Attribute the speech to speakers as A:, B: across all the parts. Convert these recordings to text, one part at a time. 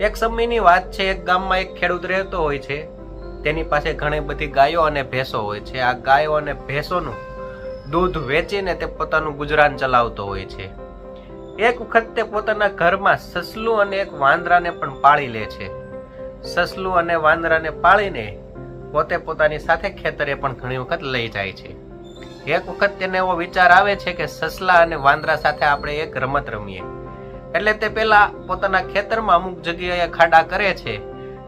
A: એક સમયની વાત છે, એક ગામમાં એક ખેડૂત રહેતો હોય છે. તેની પાસે ઘણી બધી ગાયો અને ભેંસો હોય છે. આ ગાયો અને ભેંસોનું દૂધ વેચીને તે પોતાનું ગુજરાન ચલાવતો હોય છે. એક વખત તે પોતાના ઘરમાં સસલું અને એક વાંદરાને પણ પાળી લે છે. સસલું અને વાંદરાને પાળીને પોતે પોતાની સાથે ખેતરે પણ ઘણી વખત લઈ જાય છે. એક વખત તેને એવો વિચાર આવે છે કે સસલા અને વાંદરા સાથે આપણે એક રમત રમીએ. એટલે તે પેલા પોતાના ખેતરમાં અમુક જગ્યાએ ખાડા કરે છે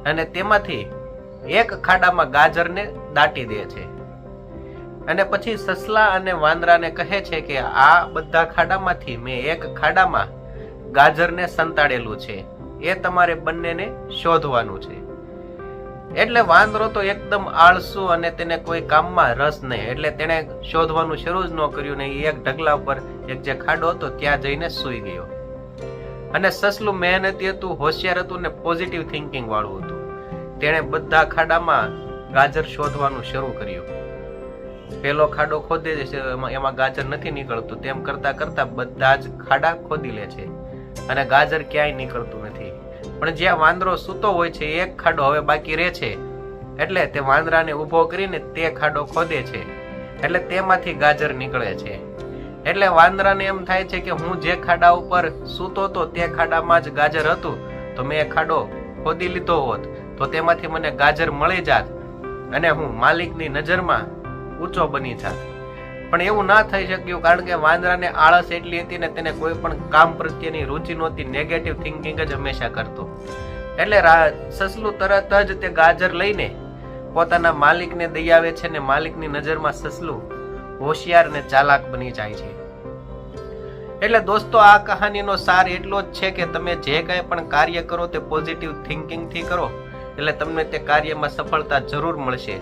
A: અને તેમાંથી એક ખાડામાં ગાજરને દાટી દે છે. અને પછી સસલા અને વાંદરાને કહે છે કે આ બધા ખાડામાંથી મેં એક ખાડામાં ગાજરને સંતાડેલું છે. એ તમારે બંનેને શોધવાનું છે. એટલે વાંદરો તો એકદમ આળસુ અને તેને કોઈ કામમાં રસ નહીં. એટલે તેણે શોધવાનું શરૂ જ ન કર્યું ને ઈ એક ઢગલા ઉપર એક જે ખાડો હતો ત્યાં જઈને સૂઈ ગયો. અને સસલું મહેનતી હતું હોશિયાર હતું ને પોઝિટિવ થિંકિંગ વાળું હતું. તેણે બધા ખાડામાં ગાજર શોધવાનું શરૂ કર્યું. પેલો ખાડો ખોદે છે એમાં ગાજર નથી નીકળતું. તેમ કરતા કરતા બધા જ ખાડા ખોદી લે છે અને ગાજર ક્યાંય નીકળતું નથી. પણ જ્યાં વાંદરો સૂતો હોય છે, એક ખાડો હવે બાકી રહે છે. એટલે તે વાંદરાને ઊભો કરીને તે ખાડો ખોદે છે. એટલે તેમાંથી ગાજર નીકળે છે. એટલે વાંદરાને એમ થાય છે કે હું જે ખાડા ઉપર સૂતો તો તે ખાડામાં જ ગાજર હતું. તો મેં ખાડો ખોદી લીધો હોત, તો તેમાંથી મને ગાજર મળી જાત અને હું માલિકની નજરમાં ઊંચો બની જાત. પણ એવું ના થઈ શક્યું કારણ કે વાંદરાને આળસ એટલી હતી ને તેને કોઈ પણ કામ પ્રત્યેની રુચિ નહોતી નેગેટિવ થિંકિંગ જ હંમેશા કરતો. એટલે સસલું તરત જ તે ગાજર લઈને પોતાના માલિકને દઈ આવે છે ને માલિકની નજરમાં સસલું હોશિયાર અને ચાલાક બની જાય છે. એટલે દોસ્તો, આ કહાનીનો સાર એટલો જ છે કે તમે જે કંઈ પણ કાર્ય કરો તે પોઝિટિવ થિંકિંગથી કરો, એટલે તમને તે કાર્યમાં સફળતા જરૂર મળશે.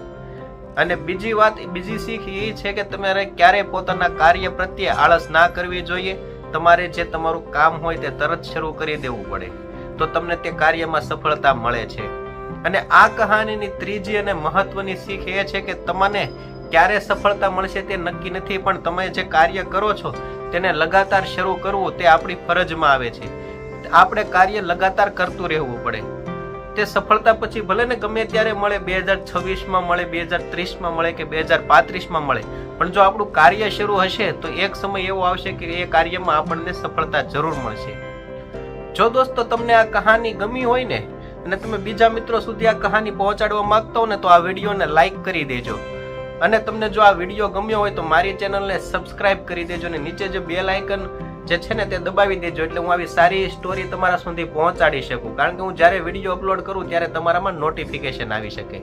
A: અને બીજી વાત, બીજી શીખ એ છે કે તમારે ક્યારેય પોતાના કાર્ય પ્રત્યે આળસ ના કરવી જોઈએ. તમારે જે તમારું કામ હોય તે તરત શરૂ કરી દેવું પડે. તો તમને તે કાર્યમાં સફળતા મળે છે. અને આ કહાનીની ત્રીજી અને મહત્વની શીખ એ છે કે તમને ક્યારે સફળતા મળશે તે નક્કી નથી, પણ તમે જે કાર્ય કરો છો, તેને લગાતાર શરૂ કરવું તે આપણી ફરજમાં આવે છે. આપણે કાર્ય લગાતાર કરતું રહેવું પડે. તે સફળતા પછી ભલે ને ગમે ત્યારે મળે, બે હજાર છવ્વીસમાં મળે, બે હજાર ત્રીસમાં મળે કે બે હજાર પાંત્રીસમાં મળે, પણ જો આપણું કાર્ય શરૂ હશે, તો એક સમય એવો આવશે કે એ કાર્યમાં આપણને સફળતા જરૂર મળશે. જો દોસ્તો તમને આ કહાની ગમી હોય ને, અને તમે બીજા મિત્રો સુધી આ કહાની પહોંચાડવા માંગતા હો ને, તો આ વિડીયોને લાઈક કરી દેજો. અને તમને જો આ વીડિયો ગમ્યો હોય તો મારી ચેનલને સબસ્ક્રાઇબ કરી દેજો અને નીચે જે બેલ આઇકન જે છે ને તે દબાવી દેજો એટલે હું આવી સારી સ્ટોરી તમારા સુધી પહોંચાડી શકું. કારણ કે હું જ્યારે વીડિયો અપલોડ કરું ત્યારે તમારામાં નોટિફિકેશન આવી શકે.